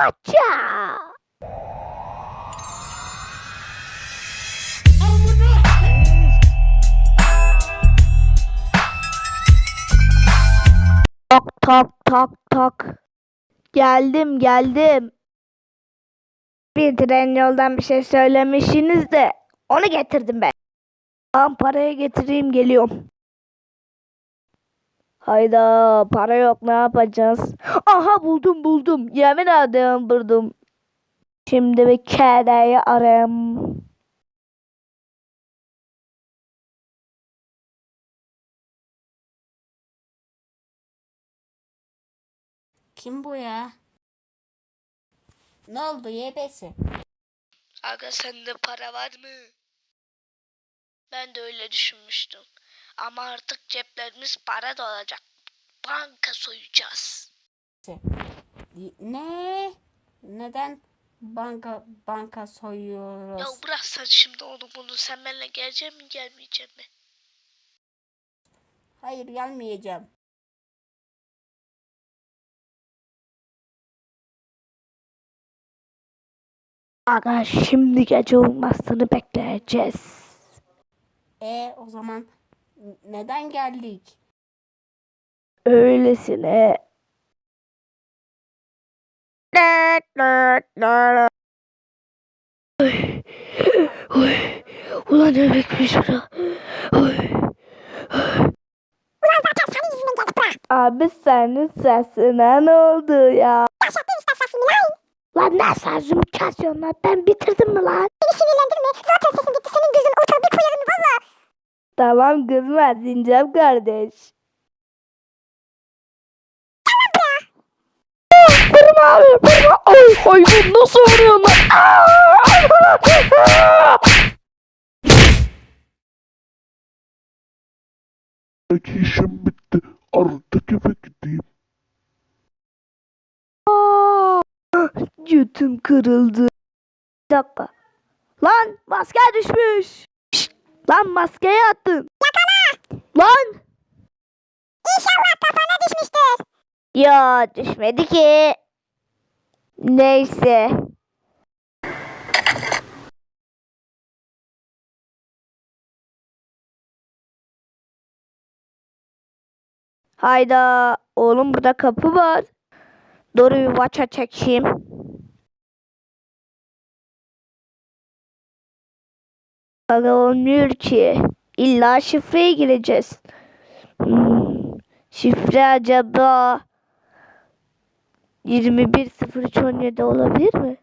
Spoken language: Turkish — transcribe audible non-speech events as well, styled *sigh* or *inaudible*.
Vaça. Tak tak tak tak. Geldim geldim. Bir tren yoldan bir şey söylemişsiniz de onu getirdim ben. Tamam parayı getireyim geliyorum. Hayda para yok ne yapacağız? Aha buldum buldum. Yemin ederim buldum. Şimdi bir kereyi arayayım. Kim bu ya? Ne oldu YBS? Aga sende para var mı? Ben de öyle düşünmüştüm. Ama artık ceplerimiz para dolacak. Banka soyacağız. Ne? Neden banka banka soyuyoruz? Ya bırak sen şimdi onu bunu. Sen benimle gelecek mi gelmeyecek mi? Hayır gelmeyeceğim. Aga şimdi gece olmasını bekleyeceğiz. E o zaman neden geldik? Öylesine. Oy, oy, ulan ne bekmiş bura. Oy. Abi senin sesine ne oldu ya? Lan ne sözümü kesiyorsun lan? Ben bitirdim mi lan? Beni sinirlendirme. Tamam kızma Sincap kardeş. Vurma abi vurma. Ay hayvan nasıl vuruyorsun lan? *laughs* Belki işim bitti. Artık eve gideyim. Aa, Götüm kırıldı. Bir dakika. Lan maske düşmüş. Şşt, lan maskeyi attın. Lan. İnşallah kafana düşmüştür. Ya düşmedi ki. Neyse. Hayda. Oğlum burada kapı var. Doğru bir vaça çekeyim. Aga olmuyor ki. İlla şifreye gireceğiz. Hmm, Şifre acaba 21.03.17 olabilir mi?